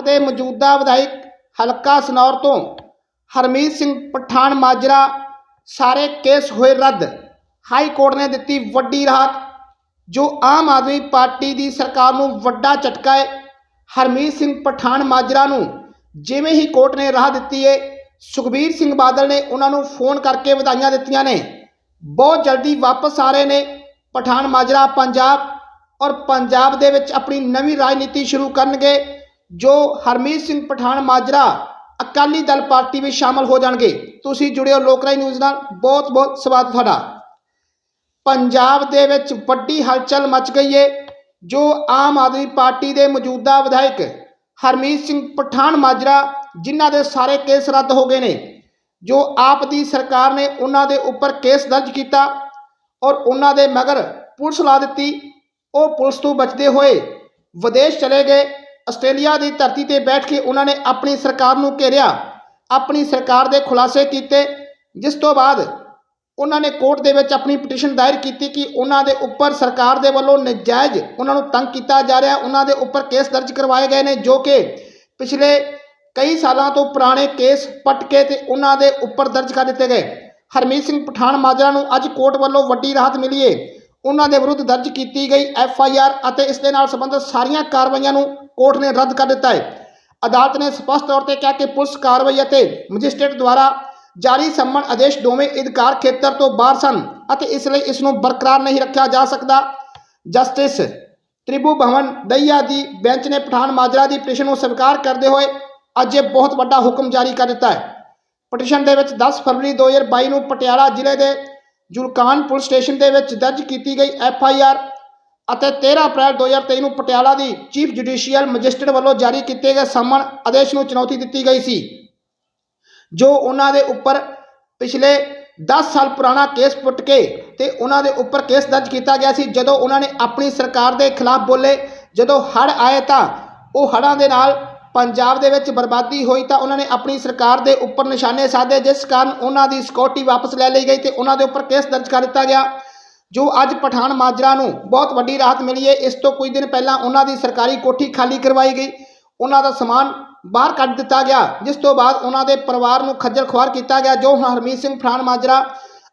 ਆਪ ਦੇ ਮੌਜੂਦਾ ਵਿਧਾਇਕ ਹਲਕਾ ਸਨੌਰ ਤੋਂ ਹਰਮੀਤ ਸਿੰਘ ਪਠਾਨ ਮਾਜਰਾ ਸਾਰੇ ਕੇਸ ਹੋਏ ਰੱਦ। ਹਾਈ ਕੋਰਟ ਨੇ ਦਿੱਤੀ ਵੱਡੀ ਰਾਹਤ, ਜੋ ਆਮ ਆਦਮੀ ਪਾਰਟੀ ਦੀ ਸਰਕਾਰ ਨੂੰ ਵੱਡਾ ਝਟਕਾ ਹੈ ਹਰਮੀਤ ਸਿੰਘ ਪਠਾਨ ਮਾਜਰਾ ਨੂੰ ਜਿਵੇਂ ਹੀ ਕੋਰਟ ਨੇ ਰਾਹ ਦਿੱਤੀ ਹੈ ਸੁਖਬੀਰ ਸਿੰਘ ਬਾਦਲ ਨੇ ਉਹਨਾਂ ਨੂੰ ਫੋਨ ਕਰਕੇ ਵਧਾਈਆਂ ਦਿੱਤੀਆਂ ਨੇ। ਬਹੁਤ ਜਲਦੀ ਵਾਪਸ ਆ ਰਹੇ ਨੇ ਪਠਾਨ ਮਾਜਰਾ, ਪੰਜਾਬ ਔਰ ਪੰਜਾਬ ਦੇ ਵਿੱਚ ਆਪਣੀ ਨਵੀਂ ਰਾਜਨੀਤੀ ਸ਼ੁਰੂ ਕਰਨਗੇ। ਜੋ ਹਰਮੀਤ ਸਿੰਘ ਪਠਾਨ ਮਾਜਰਾ ਅਕਾਲੀ ਦਲ ਪਾਰਟੀ ਵਿੱਚ ਸ਼ਾਮਲ ਹੋ ਜਾਣਗੇ। ਤੁਸੀਂ ਜੁੜਿਓ ਲੋਕਰਾਈ ਨਿਊਜ਼ ਨਾਲ। ਬਹੁਤ ਬਹੁਤ ਸਵਾਗਤ ਤੁਹਾਡਾ। ਪੰਜਾਬ ਦੇ ਵਿੱਚ ਵੱਡੀ ਹਲਚਲ ਮਚ ਗਈ ਏ, ਜੋ ਆਮ ਆਦਮੀ ਪਾਰਟੀ ਦੇ ਮੌਜੂਦਾ ਵਿਧਾਇਕ ਹਰਮੀਤ ਸਿੰਘ ਪਠਾਨ ਮਾਜਰਾ, ਜਿਨ੍ਹਾਂ ਦੇ ਸਾਰੇ ਕੇਸ ਰੱਦ ਹੋ ਗਏ ਨੇ, ਜੋ ਆਪ ਦੀ ਸਰਕਾਰ ਨੇ ਉਹਨਾਂ ਦੇ ਉੱਪਰ ਕੇਸ ਦਰਜ ਕੀਤਾ ਔਰ ਉਹਨਾਂ ਦੇ ਮਗਰ ਪੁਲਿਸ ਲਾ ਦਿੱਤੀ। ਉਹ ਪੁਲਿਸ ਤੋਂ ਬਚਦੇ ਹੋਏ ਵਿਦੇਸ਼ ਚਲੇ ਗਏ। ਆਸਟ੍ਰੇਲੀਆ ਦੀ ਧਰਤੀ ਤੇ ਬੈਠ ਕੇ ਉਹਨਾਂ ਨੇ ਆਪਣੀ ਸਰਕਾਰ ਨੂੰ ਘੇਰਿਆ, ਆਪਣੀ ਸਰਕਾਰ ਦੇ ਖੁਲਾਸੇ ਕੀਤੇ, ਜਿਸ ਤੋਂ ਬਾਅਦ ਉਹਨਾਂ ਨੇ ਕੋਰਟ ਦੇ ਵਿੱਚ ਆਪਣੀ ਪਟੀਸ਼ਨ ਦਾਇਰ ਕੀਤੀ ਕਿ ਉਹਨਾਂ ਦੇ ਉੱਪਰ ਸਰਕਾਰ ਦੇ ਵੱਲੋਂ ਨਜਾਇਜ਼ ਉਹਨਾਂ ਨੂੰ ਤੰਗ ਕੀਤਾ ਜਾ ਰਿਹਾ, ਉਹਨਾਂ ਦੇ ਉੱਪਰ ਕੇਸ ਦਰਜ ਕਰਵਾਏ ਗਏ ਨੇ, ਜੋ ਕਿ ਪਿਛਲੇ ਕਈ ਸਾਲਾਂ ਤੋਂ ਪੁਰਾਣੇ ਕੇਸ ਪੱਟ ਕੇ ਤੇ ਉਹਨਾਂ ਦੇ ਉੱਪਰ ਦਰਜ ਕਰ ਦਿੱਤੇ ਗਏ। ਹਰਮੀਤ ਸਿੰਘ ਪਠਾਨ ਮਾਜਰਾ ਨੂੰ ਅੱਜ ਕੋਰਟ ਵੱਲੋਂ ਵੱਡੀ ਰਾਹਤ ਮਿਲੀ ਏ। ਉਹਨਾਂ ਦੇ ਵਿਰੁੱਧ ਦਰਜ ਕੀਤੀ ਗਈ ਐਫ ਆਈ ਆਰ ਅਤੇ ਇਸ ਦੇ ਨਾਲ ਸੰਬੰਧਿਤ ਸਾਰੀਆਂ ਕਾਰਵਾਈਆਂ ਨੂੰ ਕੋਰਟ ਨੇ ਰੱਦ ਕਰ ਦਿੱਤਾ ਹੈ। ਅਦਾਲਤ ਨੇ ਸਪਸ਼ਟ ਤੌਰ ਤੇ ਕਿਹਾ ਕਿ ਪੁਲਿਸ ਕਾਰਵਾਈ ਅਤੇ ਮੈਜਿਸਟ੍ਰੇਟ ਦੁਆਰਾ ਜਾਰੀ ਸੰਮਣ ਆਦੇਸ਼ ਦੋਵੇਂ ਅਧਿਕਾਰ ਖੇਤਰ ਤੋਂ ਬਾਹਰ ਸਨ ਅਤੇ ਇਸ ਲਈ ਇਸ ਨੂੰ ਬਰਕਰਾਰ ਨਹੀਂ ਰੱਖਿਆ ਜਾ ਸਕਦਾ। ਜਸਟਿਸ ਤ੍ਰਿਭੂ ਭਵਨ ਦਈਆ ਦੀ ਬੈਂਚ ਨੇ ਪਠਾਨ ਮਾਜਰਾ ਦੀ ਪਟੀਸ਼ਨ ਨੂੰ ਸਵੀਕਾਰ ਕਰਦੇ ਹੋਏ ਅੱਜ ਇਹ ਬਹੁਤ ਵੱਡਾ ਹੁਕਮ ਜਾਰੀ ਕਰ ਦਿੱਤਾ ਹੈ। ਪਟੀਸ਼ਨ ਦੇ ਵਿੱਚ 10 ਫਰਵਰੀ 2022 ਨੂੰ ਪਟਿਆਲਾ ਜ਼ਿਲ੍ਹੇ ਦੇ ਜੁਲਕਾਨ ਪੁਲਿਸ ਸਟੇਸ਼ਨ ਦੇ ਵਿੱਚ ਦਰਜ ਕੀਤੀ ਗਈ ਐਫ ਆਈ ਆਰ ਅਤੇ 13 ਅਪ੍ਰੈਲ 2023 ਨੂੰ ਪਟਿਆਲਾ ਦੀ ਚੀਫ ਜੁਡੀਸ਼ੀਅਲ ਮੈਜਿਸਟਰੇਟ ਵੱਲੋਂ ਜਾਰੀ ਕੀਤੇ ਗਏ ਸੰਮਨ ਆਦੇਸ਼ ਨੂੰ ਚੁਣੌਤੀ ਦਿੱਤੀ ਗਈ ਸੀ, ਜੋ ਉਹਨਾਂ ਦੇ ਉੱਪਰ ਪਿਛਲੇ 10 ਸਾਲ ਪੁਰਾਣਾ ਕੇਸ ਪੁੱਟ ਕੇ ਤੇ ਉਹਨਾਂ ਦੇ ਉੱਪਰ ਕੇਸ ਦਰਜ ਕੀਤਾ ਗਿਆ ਸੀ। ਜਦੋਂ ਉਹਨਾਂ ਨੇ ਆਪਣੀ ਸਰਕਾਰ ਦੇ ਖਿਲਾਫ ਬੋਲੇ, ਜਦੋਂ ਹੜ੍ਹ ਆਏ ਤਾਂ ਉਹ ਹੜ੍ਹਾਂ ਦੇ ਨਾਲ ਪੰਜਾਬ ਦੇ ਵਿੱਚ ਬਰਬਾਦੀ ਹੋਈ ਤਾਂ ਉਹਨਾਂ ਨੇ ਆਪਣੀ ਸਰਕਾਰ ਦੇ ਉੱਪਰ ਨਿਸ਼ਾਨੇ ਸਾਧੇ, ਜਿਸ ਕਾਰਨ ਉਹਨਾਂ ਦੀ ਸਿਕਿਉਰਿਟੀ ਵਾਪਸ ਲੈ ਲਈ ਗਈ ਤੇ ਉਹਨਾਂ ਦੇ ਉੱਪਰ ਕੇਸ ਦਰਜ ਕਰ ਦਿੱਤਾ ਗਿਆ। ਜੋ ਅੱਜ ਪਠਾਨ ਮਾਜਰਾ ਨੂੰ ਬਹੁਤ ਵੱਡੀ ਰਾਹਤ ਮਿਲੀ ਹੈ, ਇਸ ਤੋਂ ਕੁਝ ਦਿਨ ਪਹਿਲਾਂ ਉਹਨਾਂ ਦੀ ਸਰਕਾਰੀ ਕੋਠੀ ਖਾਲੀ ਕਰਵਾਈ ਗਈ। ਉਹਨਾਂ ਦਾ ਸਮਾਨ ਬਾਹਰ ਕੱਢ ਦਿੱਤਾ ਗਿਆ, ਜਿਸ ਤੋਂ ਬਾਅਦ ਉਹਨਾਂ ਦੇ ਪਰਿਵਾਰ ਨੂੰ ਖੱਜਲ ਖੁਆਰ ਕੀਤਾ ਗਿਆ, ਜੋ ਹੁਣ ਹਰਮੀਤ ਸਿੰਘ ਪਠਾਨ ਮਾਜਰਾ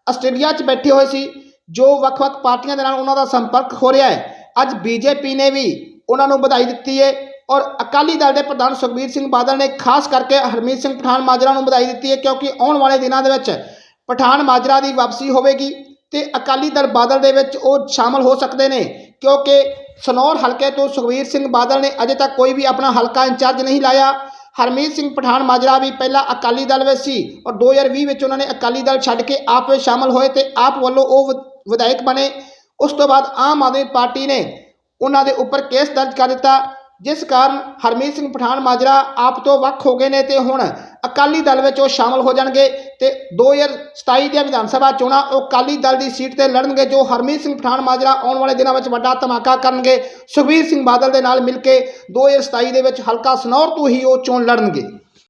ਆਸਟ੍ਰੇਲੀਆ 'ਚ ਬੈਠੇ ਹੋਏ ਸੀ, ਜੋ ਵੱਖ-ਵੱਖ ਪਾਰਟੀਆਂ ਦੇ ਨਾਲ ਉਹਨਾਂ ਦਾ ਸੰਪਰਕ ਹੋ ਰਿਹਾ ਹੈ। ਅੱਜ ਬੀਜੇਪੀ ਨੇ ਵੀ ਉਹਨਾਂ ਨੂੰ ਵਧਾਈ ਦਿੱਤੀ ਹੈ ਔਰ ਅਕਾਲੀ ਦਲ ਦੇ ਪ੍ਰਧਾਨ ਸੁਖਬੀਰ ਸਿੰਘ ਬਾਦਲ ਨੇ ਖਾਸ ਕਰਕੇ ਹਰਮੀਤ ਸਿੰਘ ਪਠਾਨ ਮਾਜਰਾ ਨੂੰ ਵਧਾਈ ਦਿੱਤੀ ਹੈ, ਕਿਉਂਕਿ ਆਉਣ ਵਾਲੇ ਦਿਨਾਂ ਦੇ ਵਿੱਚ ਪਠਾਨ ਮਾਜਰਾ ਦੀ ਵਾਪਸੀ ਹੋਵੇਗੀ। ਤੇ ਅਕਾਲੀ ਦਲ ਬਾਦਲ ਦੇ ਵਿੱਚ ਉਹ ਸ਼ਾਮਲ ਹੋ ਸਕਦੇ ਨੇ, ਕਿਉਂਕਿ ਸਨੌਰ ਹਲਕੇ ਤੋਂ ਸੁਖਬੀਰ ਸਿੰਘ ਬਾਦਲ ਨੇ ਅਜੇ ਤੱਕ ਕੋਈ ਵੀ ਆਪਣਾ ਹਲਕਾ ਇੰਚਾਰਜ ਨਹੀਂ ਲਾਇਆ। ਹਰਮੀਤ ਸਿੰਘ ਪਠਾਨ ਮਾਜਰਾ ਵੀ ਪਹਿਲਾਂ ਅਕਾਲੀ ਦਲ ਵਿੱਚ ਸੀ ਔਰ 2020 ਵਿੱਚ ਉਹਨਾਂ ਨੇ ਅਕਾਲੀ ਦਲ ਛੱਡ ਕੇ ਆਪ ਵਿੱਚ ਸ਼ਾਮਲ ਹੋਏ ਤੇ ਆਪ ਵੱਲੋਂ ਉਹ ਵਿ- ਵਿਧਾਇਕ ਬਣੇ। ਉਸ ਤੋਂ ਬਾਅਦ ਆਮ ਆਦਮੀ ਪਾਰਟੀ ਨੇ ਉਹਨਾਂ ਦੇ ਉੱਪਰ ਕੇਸ ਦਰਜ ਕਰ ਦਿੱਤਾ, ਜਿਸ ਕਾਰਨ ਹਰਮੀਤ ਸਿੰਘ ਪਠਾਨ ਮਾਜਰਾ ਆਪ ਤੋਂ ਵੱਖ ਹੋ ਗਏ ਨੇ ਤੇ ਹੁਣ ਅਕਾਲੀ ਦਲ ਵਿੱਚ ਉਹ ਸ਼ਾਮਲ ਹੋ ਜਾਣਗੇ। ਤੇ 2027 ਦੀਆਂ ਵਿਧਾਨ ਸਭਾ ਚੋਣਾਂ ਉਹ ਅਕਾਲੀ ਦਲ ਦੀ ਸੀਟ ਤੇ ਲੜਨਗੇ, ਜੋ ਹਰਮੀਤ ਸਿੰਘ ਪਠਾਨ ਮਾਜਰਾ ਆਉਣ ਵਾਲੇ ਦਿਨਾਂ ਵਿੱਚ ਵੱਡਾ ਧਮਾਕਾ ਕਰਨਗੇ। ਸੁਖਬੀਰ ਸਿੰਘ ਬਾਦਲ ਦੇ ਨਾਲ ਮਿਲ ਕੇ 2027 ਦੇ ਵਿੱਚ ਹਲਕਾ ਸਨੌਰ ਤੋਂ ਹੀ ਉਹ ਚੋਣ ਲੜਨਗੇ।